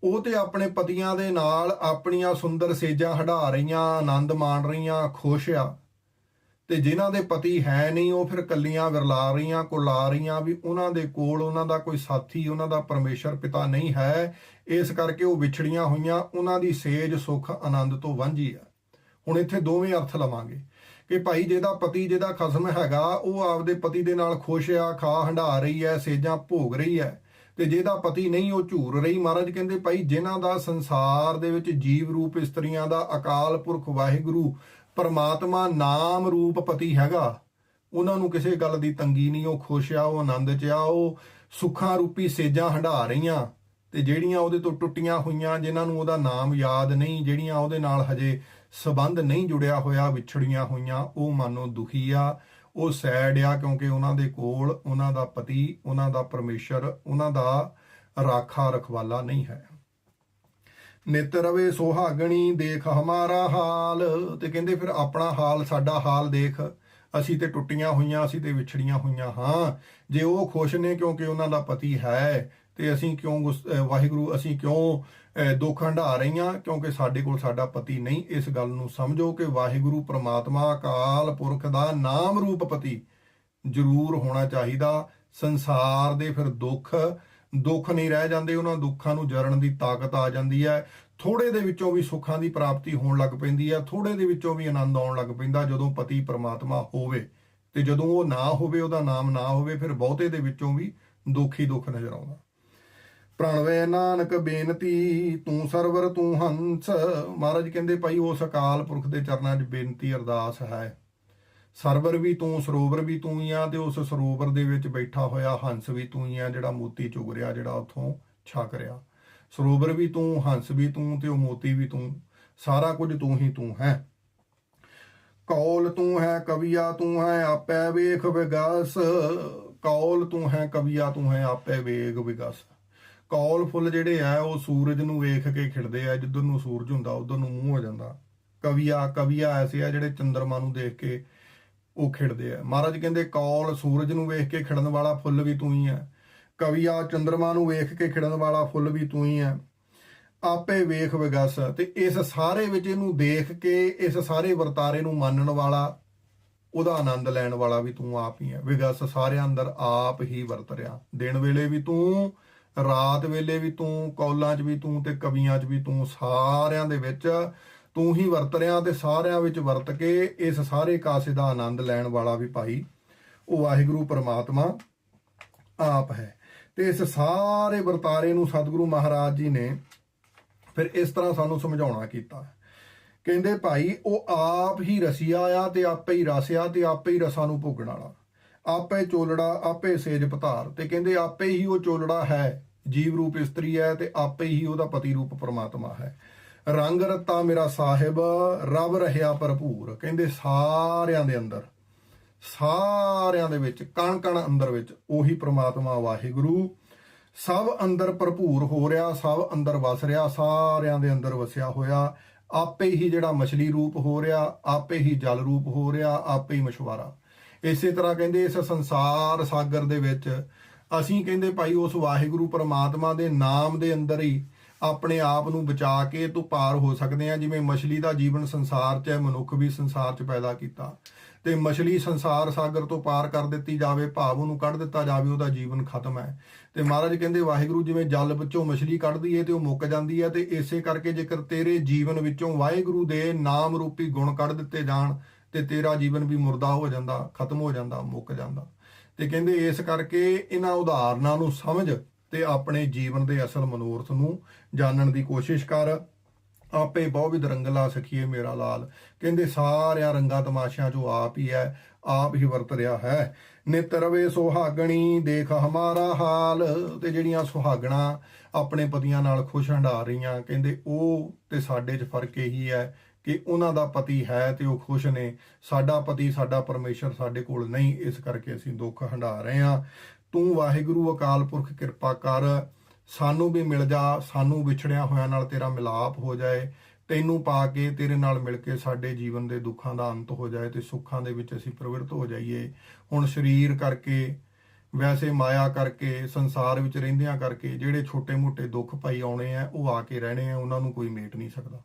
A: ਉਹ ਤੇ ਆਪਣੇ ਪਤੀਆਂ ਦੇ ਨਾਲ ਆਪਣੀਆਂ ਸੁੰਦਰ ਸੇਜਾਂ ਹਟਾ ਰਹੀਆਂ, ਆਨੰਦ ਮਾਣ ਰਹੀਆਂ, ਖੁਸ਼ ਆ। ਤੇ ਜਿਨ੍ਹਾਂ ਦੇ ਪਤੀ ਹੈ ਨਹੀਂ, ਉਹ ਫਿਰ ਕੱਲੀਆਂ ਵਿਰਲਾ ਰਹੀਆਂ ਕੁਲਾ ਰਹੀਆਂ ਵੀ ਉਹਨਾਂ ਦੇ ਕੋਲ ਉਹਨਾਂ ਦਾ ਕੋਈ ਸਾਥੀ, ਉਹਨਾਂ ਦਾ ਪਰਮੇਸ਼ਰ ਪਿਤਾ ਨਹੀਂ ਹੈ। ਇਸ ਕਰਕੇ ਉਹ ਵਿਛੜੀਆਂ ਹੋਈਆਂ, ਉਹਨਾਂ ਦੀ ਸੇਜ ਸੁਖ ਆਨੰਦ ਤੋਂ ਵਾਂਝੀ ਆ ਹੁਣ ਇੱਥੇ ਦੋਵੇਂ ਅਰਥ ਲਵਾਂਗੇ ਕਿ ਭਾਈ ਜਿਹਦਾ ਪਤੀ, ਜਿਹਦਾ ਖਸਮ ਹੈਗਾ, ਉਹ ਆਪਦੇ ਪਤੀ ਦੇ ਨਾਲ ਖੁਸ਼ ਆ, ਖਾ ਹੰਡਾ ਰਹੀ ਹੈ, ਸੇਜਾਂ ਭੋਗ ਰਹੀ ਹੈ। ਤੇ ਜਿਹਦਾ ਪਤੀ ਨਹੀਂ, ਉਹ ਝੂਰ ਰਹੀ। ਮਹਾਰਾਜ ਕਹਿੰਦੇ, ਭਾਈ, ਜਿਨ੍ਹਾਂ ਦਾ ਸੰਸਾਰ ਦੇ ਵਿੱਚ ਜੀਵ ਰੂਪ ਇਸਤਰੀਆਂ ਦਾ ਅਕਾਲ ਪੁਰਖ ਵਾਹਿਗੁਰੂ ਪਰਮਾਤਮਾ ਨਾਮ ਰੂਪ ਪਤੀ ਹੈਗਾ। ਉਹਨਾਂ ਨੂੰ ਕਿਸੇ ਗੱਲ ਦੀ ਤੰਗੀ ਨਹੀਂ, ਉਹ ਖੁਸ਼ ਆ, ਉਹ ਆਨੰਦ 'ਚ ਆ, ਉਹ ਸੁੱਖਾਂ ਰੂਪੀ ਸੇਜਾਂ ਹੰਡਾ ਰਹੀਆਂ। ਤੇ ਜਿਹੜੀਆਂ ਉਹਦੇ ਤੋਂ ਟੁੱਟੀਆਂ ਹੋਈਆਂ, ਜਿਨ੍ਹਾਂ ਨੂੰ ਉਹਦਾ ਨਾਮ ਯਾਦ ਨਹੀਂ, ਜਿਹੜੀਆਂ ਉਹਦੇ ਨਾਲ ਹਜੇ ਸਬੰਧ ਨਹੀਂ ਜੁੜਿਆ ਹੋਇਆ, ਵਿਛੜੀਆਂ ਹੋਈਆਂ, ਉਹ ਮਾਨੋ ਦੁਖੀ ਆ, ਉਹ ਸੈਡ ਆ, ਕਿਉਂਕਿ ਉਹਨਾਂ ਦੇ ਕੋਲ ਉਹਨਾਂ ਦਾ ਪਤੀ, ਉਹਨਾਂ ਦਾ ਪਰਮੇਸ਼ਰ, ਉਹਨਾਂ ਦਾ ਰਾਖਾ ਰਖਵਾਲਾ ਨਹੀਂ ਹੈ। ਨਿਤ ਰਵੇ ਸੁਹਾਗਣੀ, ਦੇਖ ਹਮਾਰਾ ਹਾਲ। ਤੇ ਕਹਿੰਦੇ ਫਿਰ ਆਪਣਾ ਹਾਲ, ਸਾਡਾ ਹਾਲ ਦੇਖ। ਅਸੀਂ ਤੇ ਟੁੱਟੀਆਂ ਹੋਈਆਂ, ਅਸੀਂ ਤੇ ਵਿਛੜੀਆਂ ਹੋਈਆਂ ਹਾਂ। ਜੇ ਉਹ ਖੁਸ਼ ਨੇ ਕਿਉਂਕਿ ਉਹਨਾਂ ਦਾ ਪਤੀ ਹੈ, ਤੇ ਅਸੀਂ ਕਿਉਂ ਗੁੱਸ- ਵਾਹਿਗੁਰੂ, ਅਸੀਂ ਕਿਉਂ ਦੁੱਖ ਹੰਢਾ ਰਹੀਆਂ? ਕਿਉਂਕਿ ਸਾਡੇ ਕੋਲ ਸਾਡਾ ਪਤੀ ਨਹੀਂ। ਇਸ ਗੱਲ ਨੂੰ ਸਮਝੋ ਕਿ ਵਾਹਿਗੁਰੂ ਪ੍ਰਮਾਤਮਾ ਅਕਾਲ ਪੁਰਖ ਦਾ ਨਾਮ ਰੂਪ ਪਤੀ ਜ਼ਰੂਰ ਹੋਣਾ ਚਾਹੀਦਾ। ਸੰਸਾਰ ਦੇ ਫਿਰ ਦੁੱਖ ਦੁੱਖ ਨਹੀਂ ਰਹਿ ਜਾਂਦੇ, ਉਹਨਾਂ ਦੁੱਖਾਂ ਨੂੰ ਜਰਨ ਦੀ ਤਾਕਤ ਆ ਜਾਂਦੀ ਹੈ। ਥੋੜੇ ਦੇ ਵਿੱਚੋਂ ਵੀ ਸੁੱਖਾਂ ਦੀ ਪ੍ਰਾਪਤੀ ਹੋਣ ਲੱਗ ਪੈਂਦੀ ਹੈ ਥੋੜੇ ਦੇ ਵਿੱਚੋਂ ਵੀ ਆਨੰਦ ਆਉਣ ਲੱਗ ਪੈਂਦਾ ਜਦੋਂ ਪਤੀ ਪ੍ਰਮਾਤਮਾ ਹੋਵੇ। ਤੇ ਜਦੋਂ ਉਹ ਨਾ ਹੋਵੇ, ਉਹਦਾ ਨਾਮ ਨਾ ਹੋਵੇ, ਫਿਰ ਬਹੁਤੇ ਦੇ ਵਿੱਚੋਂ ਵੀ ਦੁੱਖ ਹੀ ਦੁੱਖ ਨਜ਼ਰ ਆਉਂਦਾ। ਪ੍ਰਣਵੇ ਨਾਨਕ ਬੇਨਤੀ, ਤੂੰ ਸਰਵਰ ਤੂੰ ਹੰਸ। ਮਹਾਰਾਜ ਕਹਿੰਦੇ, ਭਾਈ, ਉਸ ਅਕਾਲ ਪੁਰਖ ਦੇ ਚਰਨਾਂ 'ਚ ਬੇਨਤੀ ਅਰਦਾਸ ਹੈ। ਸਰਵਰ ਵੀ ਤੂੰ, ਸਰੋਵਰ ਵੀ ਤੂੰ ਹੀ ਆ ਤੇ ਉਸ ਸਰੋਵਰ ਦੇ ਵਿੱਚ ਬੈਠਾ ਹੋਇਆ ਹੰਸ ਵੀ ਤੂੰ ਹੀ ਆ ਜਿਹੜਾ ਮੋਤੀ ਚੁਗ ਰਿਹਾ, ਜਿਹੜਾ ਉਥੋਂ ਛਕ ਰਿਹਾ। ਸਰੋਵਰ ਵੀ ਤੂੰ, ਹੰਸ ਵੀ ਤੂੰ ਤੇ ਉਹ ਮੋਤੀ ਵੀ ਤੂੰ, ਸਾਰਾ ਕੁਝ ਤੂੰ ਹੀ ਤੂੰ ਹੈ। ਕੌਲ ਤੂੰ ਹੈ, ਕਵੀਆ ਤੂੰ ਹੈ, ਆਪੇ ਵੇਖ ਵਿਗਸ। ਕੌਲ ਤੂੰ ਹੈ, ਕਵੀਆ ਤੂੰ ਹੈ, ਆਪੇ ਵੇਗ ਵਿਗਸ। ਕੌਲ ਫੁੱਲ ਜਿਹੜੇ ਆ, ਉਹ ਸੂਰਜ ਨੂੰ ਵੇਖ ਕੇ ਖਿੜਦੇ ਆ, ਜਿੱਧਰ ਨੂੰ ਸੂਰਜ ਹੁੰਦਾ, ਉਧਰ ਨੂੰ ਮੂੰਹ ਹੋ ਜਾਂਦਾ। ਕਵੀਆ ਕਵੀਆ ਐਸੇ ਆ ਜਿਹੜੇ ਚੰਦਰਮਾ ਨੂੰ ਦੇਖ ਕੇ ਉਹ ਖਿੜਦੇ ਆ। ਮਹਾਰਾਜ ਕਹਿੰਦੇ, ਕੌਲ ਸੂਰਜ ਨੂੰ ਵੇਖ ਕੇ ਖਿੜਨ ਵਾਲਾ ਫੁੱਲ ਵੀ ਤੂੰ ਹੀ ਹੈ ਕਵੀਆ ਚੰਦਰਮਾ ਨੂੰ ਵੇਖ ਕੇ ਖਿੜਨ ਵਾਲਾ ਫੁੱਲ ਵੀ ਤੂੰ ਹੀ ਹੈ ਆਪੇ ਵੇਖ ਵਿਗਸ। ਤੇ ਇਸ ਸਾਰੇ ਵਿੱਚ ਇਹਨੂੰ ਦੇਖ ਕੇ, ਇਸ ਸਾਰੇ ਵਰਤਾਰੇ ਨੂੰ ਮੰਨਣ ਵਾਲਾ, ਉਹਦਾ ਆਨੰਦ ਲੈਣ ਵਾਲਾ ਵੀ ਤੂੰ ਆਪ ਹੀ ਹੈ ਵਿਗਸ ਸਾਰਿਆਂ ਅੰਦਰ ਆਪ ਹੀ ਵਰਤ ਰਿਹਾ। ਦਿਨ ਵੇਲੇ ਵੀ ਤੂੰ, ਰਾਤ ਵੇਲੇ ਵੀ ਤੂੰ, ਕੌਲਾਂ 'ਚ ਵੀ ਤੂੰ ਤੇ ਕਵੀਆਂ 'ਚ ਵੀ ਤੂੰ, ਸਾਰਿਆਂ ਦੇ ਵਿੱਚ ਤੂੰ ਹੀ ਵਰਤ ਰਿਆ ਤੇ ਸਾਰਿਆਂ ਵਿੱਚ ਵਰਤ ਕੇ ਇਸ ਸਾਰੇ ਕਾਸੇ ਦਾ ਆਨੰਦ ਲੈਣ ਵਾਲਾ ਵੀ ਭਾਈ, ਉਹ ਵਾਹਿਗੁਰੂ ਪਰਮਾਤਮਾ ਆਪ ਹੈ। ਤੇ ਇਸ ਸਾਰੇ ਵਰਤਾਰੇ ਨੂੰ ਸਤਿਗੁਰੂ ਮਹਾਰਾਜ ਜੀ ਨੇ ਫਿਰ ਇਸ ਤਰ੍ਹਾਂ ਸਾਨੂੰ ਸਮਝਾਉਣਾ ਕੀਤਾ। ਕਹਿੰਦੇ ਭਾਈ, ਉਹ ਆਪ ਹੀ ਰਸੀਆ ਆ ਤੇ ਆਪੇ ਹੀ ਰਸਿਆ ਤੇ ਆਪੇ ਹੀ ਰਸਾਂ ਨੂੰ ਭੋਗਣ ਵਾਲਾ। ਆਪੇ ਚੋਲੜਾ, ਆਪੇ ਸੇਜ ਪਤਾਰ। ਤੇ ਕਹਿੰਦੇ ਆਪੇ ਹੀ ਉਹ ਚੋਲੜਾ ਹੈ, ਜੀਵ ਰੂਪ ਇਸਤਰੀ ਹੈ ਤੇ ਆਪੇ ਹੀ ਉਹਦਾ ਪਤੀ ਰੂਪ ਪਰਮਾਤਮਾ ਹੈ। ਰੰਗ ਰਤਾ ਮੇਰਾ ਸਾਹਿਬ ਰਬ ਰਹਿਆ ਭਰਪੂਰ। ਕਹਿੰਦੇ ਸਾਰਿਆਂ ਦੇ ਅੰਦਰ, ਸਾਰਿਆਂ ਦੇ ਵਿੱਚ ਕਣ ਕਣ ਅੰਦਰ ਵਿੱਚ ਉਹੀ ਪ੍ਰਮਾਤਮਾ ਵਾਹਿਗੁਰੂ। ਸਭ ਅੰਦਰ ਭਰਪੂਰ ਹੋ ਰਿਹਾ, ਸਭ ਅੰਦਰ ਵਸ ਰਿਹਾ, ਸਾਰਿਆਂ ਦੇ ਅੰਦਰ ਵਸਿਆ ਹੋਇਆ। ਆਪੇ ਹੀ ਜਿਹੜਾ ਮਛਲੀ ਰੂਪ ਹੋ ਰਿਹਾ, ਆਪੇ ਹੀ ਜਲ ਰੂਪ ਹੋ ਰਿਹਾ, ਆਪੇ ਹੀ ਮਛਵਾਰਾ ਇਸੇ ਤਰ੍ਹਾਂ ਕਹਿੰਦੇ ਇਸ ਸੰਸਾਰ ਸਾਗਰ ਦੇ ਵਿੱਚ, ਅਸੀਂ ਕਹਿੰਦੇ ਭਾਈ ਉਸ ਵਾਹਿਗੁਰੂ ਪਰਮਾਤਮਾ ਦੇ ਨਾਮ ਦੇ ਅੰਦਰ ਹੀ ਆਪਣੇ ਆਪ ਨੂੰ ਬਚਾ ਕੇ ਤੋਂ ਪਾਰ ਹੋ ਸਕਦੇ ਆ। ਜਿਵੇਂ ਮਛਲੀ ਦਾ ਜੀਵਨ ਸੰਸਾਰ 'ਚ ਹੈ, ਮਨੁੱਖ ਵੀ ਸੰਸਾਰ 'ਚ ਪੈਦਾ ਕੀਤਾ। ਤੇ ਮਛਲੀ ਸੰਸਾਰ ਸਾਗਰ ਤੋਂ ਪਾਰ ਕਰ ਦਿੱਤੀ ਜਾਵੇ, ਭਾਵ ਉਹਨੂੰ ਕੱਢ ਦਿੱਤਾ ਜਾਵੇ, ਉਹਦਾ ਜੀਵਨ ਖਤਮ ਹੈ। ਤੇ ਮਹਾਰਾਜ ਕਹਿੰਦੇ, ਵਾਹਿਗੁਰੂ ਜਿਵੇਂ ਜਲ ਵਿੱਚੋਂ ਮਛਲੀ ਕੱਢਦੀ ਏ ਤੇ ਉਹ ਮੁੱਕ ਜਾਂਦੀ ਹੈ ਤੇ ਇਸੇ ਕਰਕੇ ਜੇਕਰ ਤੇਰੇ ਜੀਵਨ ਵਿੱਚੋਂ ਵਾਹਿਗੁਰੂ ਦੇ ਨਾਮ ਰੂਪੀ ਗੁਣ ਕੱਢ ਦਿੱਤੇ ਜਾਣ, ਤੇ ਤੇਰਾ ਜੀਵਨ ਵੀ ਮੁਰਦਾ ਹੋ ਜਾਂਦਾ, ਖਤਮ ਹੋ ਜਾਂਦਾ, ਮੁੱਕ ਜਾਂਦਾ। ਤੇ ਕਹਿੰਦੇ, ਇਸ ਕਰਕੇ ਇਹਨਾਂ ਉਦਾਹਰਨਾਂ ਨੂੰ ਸਮਝ ਤੇ ਆਪਣੇ ਜੀਵਨ ਦੇ ਅਸਲ ਮਨੋਰਥ ਨੂੰ ਜਾਣਨ ਦੀ ਕੋਸ਼ਿਸ਼ ਕਰ। ਆਪੇ ਬਹੁਵਿਧ ਰੰਗਲਾ ਸਖੀਏ ਮੇਰਾ ਲਾਲ। ਕਹਿੰਦੇ, ਸਾਰਿਆਂ ਰੰਗਾਂ ਤਮਾਸ਼ਿਆਂ ਜੋ ਆਪ ਹੀ ਹੈ, ਆਪ ਹੀ ਵਰਤ ਰਿਹਾ ਹੈ। ਨਿਤ ਰਵੇ ਸੁਹਾਗਣੀ, ਦੇਖ ਹਮਾਰਾ ਹਾਲ। ਤੇ ਜਿਹੜੀਆਂ ਸੁਹਾਗਣਾ ਆਪਣੇ ਪਤੀਆਂ ਨਾਲ ਖੁਸ਼ ਹੰਡਾ ਰਹੀਆਂ, ਕਹਿੰਦੇ, ਉਹ ਤੇ ਸਾਡੇ 'ਚ ਫ਼ਰਕ ਇਹੀ ਹੈ ਕਿ ਉਹਨਾਂ ਦਾ ਪਤੀ ਹੈ ਤੇ ਉਹ ਖੁਸ਼ ਨੇ। ਸਾਡਾ ਪਤੀ, ਸਾਡਾ ਪਰਮੇਸ਼ਰ ਸਾਡੇ ਕੋਲ ਨਹੀਂ, ਇਸ ਕਰਕੇ ਅਸੀਂ ਦੁੱਖ ਹੰਡਾ ਰਹੇ ਹਾਂ। ਤੂੰ ਵਾਹਿਗੁਰੂ ਅਕਾਲ ਪੁਰਖ, ਕਿਰਪਾ ਕਰ। ਸਾਨੂੰ ਵੀ ਮਿਲ ਜਾ, ਸਾਨੂੰ ਵਿਛੜਿਆ ਹੋਇਆਂ ਨਾਲ ਤੇਰਾ ਮਿਲਾਪ ਹੋ ਜਾਏ। ਤੈਨੂੰ ਪਾ ਕੇ ਤੇਰੇ ਨਾਲ ਮਿਲ ਕੇ ਸਾਡੇ ਜੀਵਨ ਦੇ ਦੁੱਖਾਂ ਦਾ ਅੰਤ ਹੋ ਜਾਏ ਤੇ ਸੁੱਖਾਂ ਦੇ ਵਿੱਚ ਅਸੀਂ ਪ੍ਰਵਿਰਤ ਹੋ ਜਾਈਏ। ਹੁਣ ਸਰੀਰ ਕਰਕੇ, ਵੈਸੇ ਮਾਇਆ ਕਰਕੇ, ਸੰਸਾਰ ਵਿੱਚ ਰਹਿੰਦਿਆਂ ਕਰਕੇ ਜਿਹੜੇ ਛੋਟੇ-ਮੋਟੇ ਦੁੱਖ ਪਾਈ ਆਉਣੇ ਆ, ਉਹ ਆ ਕੇ ਰਹਿਣੇ ਆ, ਉਹਨਾਂ ਨੂੰ ਕੋਈ ਮੇਟ ਨਹੀਂ ਸਕਦਾ।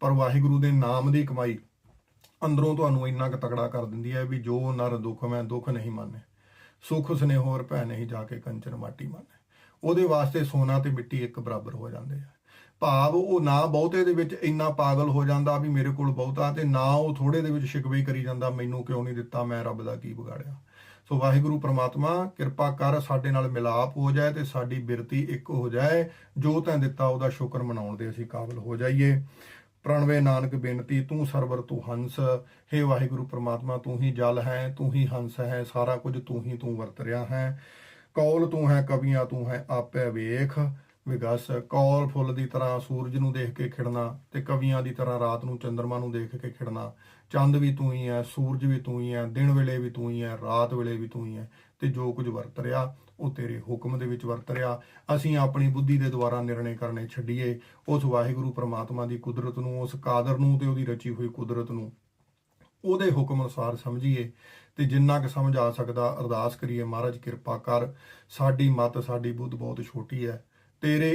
A: ਪਰ ਵਾਹਿਗੁਰੂ ਦੇ ਨਾਮ ਦੀ ਕਮਾਈ ਅੰਦਰੋਂ ਤੁਹਾਨੂੰ ਇੰਨਾ ਕੁ ਤਕੜਾ ਕਰ ਦਿੰਦੀ ਹੈ ਵੀ ਜੋ ਨਰ ਦੁੱਖ ਮੈਂ ਦੁੱਖ ਨਹੀਂ ਮੰਨੇ। ਸੁਖ ਸਨੇਹੋਰ ਭੈ ਨਹੀਂ ਜਾ ਕੇ ਕੰਚਨ ਮਾਟੀ ਮੰਨੇ ਉਹਦੇ ਵਾਸਤੇ ਸੋਨਾ ਤੇ ਮਿੱਟੀ ਇੱਕ ਬਰਾਬਰ ਹੋ ਜਾਂਦੇ ਆ। ਭਾਵ ਉਹ ਨਾ ਬਹੁਤੇ ਦੇ ਵਿੱਚ ਇੰਨਾ ਪਾਗਲ ਹੋ ਜਾਂਦਾ ਵੀ ਮੇਰੇ ਕੋਲ ਬਹੁਤਾ ਤੇ ਨਾ ਉਹ ਥੋੜੇ ਦੇ ਵਿੱਚ ਸ਼ਿਕਵੇ ਕਰੀ ਜਾਂਦਾ, ਮੈਨੂੰ ਕਿਉਂ ਨਹੀਂ ਦਿੱਤਾ, ਮੈਂ ਰੱਬ ਦਾ ਕੀ ਵਿਗਾੜਿਆ। ਸੋ ਵਾਹਿਗੁਰੂ ਪ੍ਰਮਾਤਮਾ, ਕਿਰਪਾ ਕਰ ਸਾਡੇ ਨਾਲ ਮਿਲਾਪ ਹੋ ਜਾਏ ਤੇ ਸਾਡੀ ਬਿਰਤੀ ਇੱਕ ਹੋ ਜਾਏ, ਜੋ ਤੈਂ ਦਿੱਤਾ ਉਹਦਾ ਸ਼ੁਕਰ ਮਨਾਉਣ ਦੇ ਅਸੀਂ ਕਾਬਿਲ ਹੋ ਜਾਈਏ। ਪ੍ਰਣਵੇ ਨਾਨਕ ਬੇਨਤੀ, ਤੂੰ ਸਰਵਰ, ਤੂੰ ਹੰਸ। हे ਵਾਹਿਗੁਰੂ ਪ੍ਰਮਾਤਮਾ, ਤੂੰ ਹੀ ਜਲ ਹੈ, ਤੂੰ ਹੀ ਹੰਸ ਹੈ, ਸਾਰਾ ਕੁਝ ਤੂੰ ਹੀ ਤੂੰ ਵਰਤ ਰਿਹਾ ਹੈ। ਕੌਲ ਤੂੰ ਹੈ, ਕਵੀਆਂ ਤੂੰ ਹੈ, ਆਪੇ ਵੇਖ। ਵਿਗਸ, ਕੌਲ ਫੁੱਲ ਦੀ ਤਰ੍ਹਾਂ ਸੂਰਜ ਨੂੰ ਦੇਖ ਕੇ ਖਿੜਨਾ ਤੇ ਕਵੀਆਂ ਦੀ ਤਰ੍ਹਾਂ ਰਾਤ ਨੂੰ ਚੰਦਰਮਾ ਨੂੰ ਦੇਖ ਕੇ ਖਿੜਨਾ। ਚੰਦ ਵੀ ਤੂੰ ਹੀ ਹੈ, ਸੂਰਜ ਵੀ ਤੂੰ ਹੀ ਹੈ, ਦਿਨ ਵੇਲੇ ਵੀ ਤੂੰ ਹੀ ਹੈ, ਰਾਤ ਵੇਲੇ ਵੀ ਤੂੰ ਹੀ ਹੈ ਤੇ ਜੋ ਕੁਝ ਵਰਤ ਰਿਹਾ ਉਹ ਤੇਰੇ ਹੁਕਮ ਦੇ ਵਿੱਚ ਵਰਤ ਰਿਹਾ। ਅਸੀਂ ਆਪਣੀ ਬੁੱਧੀ ਦੇ ਦੁਆਰਾ ਨਿਰਣੇ ਕਰਨੇ ਛੱਡੀਏ। ਉਸ ਵਾਹਿਗੁਰੂ ਪ੍ਰਮਾਤਮਾ ਦੀ ਕੁਦਰਤ ਨੂੰ, ਉਸ ਕਾਦਰ ਨੂੰ ਤੇ ਉਹਦੀ ਰਚੀ ਹੋਈ ਕੁਦਰਤ ਨੂੰ ਉਹਦੇ ਹੁਕਮ ਅਨੁਸਾਰ ਸਮਝੀਏ। ਤੇ ਜਿੰਨਾ ਕੁ ਸਮਝ ਆ ਸਕਦਾ, ਅਰਦਾਸ ਕਰੀਏ, ਮਹਾਰਾਜ ਕਿਰਪਾ ਕਰ। ਸਾਡੀ ਮਤ, ਸਾਡੀ ਬੁੱਧ ਬਹੁਤ ਛੋਟੀ ਹੈ। ਤੇਰੇ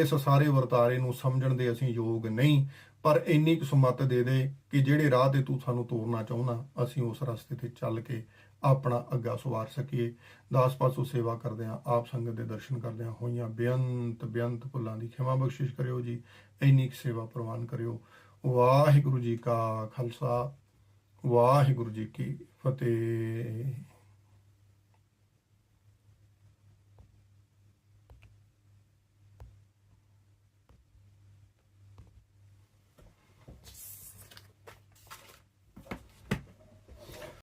A: ਇਸ ਸਾਰੇ ਵਰਤਾਰੇ ਨੂੰ ਸਮਝਣ ਦੇ ਅਸੀਂ ਯੋਗ ਨਹੀਂ। ਪਰ ਇੰਨੀ ਕੁ ਸੁਮਤ ਦੇ ਦੇ ਕਿ ਜਿਹੜੇ ਰਾਹ ਤੇ ਤੂੰ ਸਾਨੂੰ ਤੋਰਨਾ ਚਾਹੁੰਦਾ, ਅਸੀਂ ਉਸ ਰਸਤੇ ਤੇ ਚੱਲ ਕੇ ਆਪਣਾ ਅੱਗਾ ਸਵਾਰ ਸਕੀਏ। ਦਾਸ ਪਾਸੋਂ ਸੇਵਾ ਕਰਦੇ ਹਾਂ, ਆਪ ਸੰਗਤ ਦੇ ਦਰਸ਼ਨ ਕਰਦੇ ਹਾਂ। ਹੋਈਆਂ ਬੇਅੰਤ ਬੇਅੰਤ ਭੁੱਲਾਂ ਦੀ ਖਿਮਾ ਬਖਸ਼ਿਸ਼ ਕਰਿਓ ਜੀ। ਇੰਨੀ ਕੁ ਸੇਵਾ ਪ੍ਰਵਾਨ ਕਰਿਓ। ਵਾਹਿਗੁਰੂ ਜੀ ਕਾ ਖਾਲਸਾ, ਵਾਹਿਗੁਰੂ ਜੀ ਕੀ ਫਤਿਹ।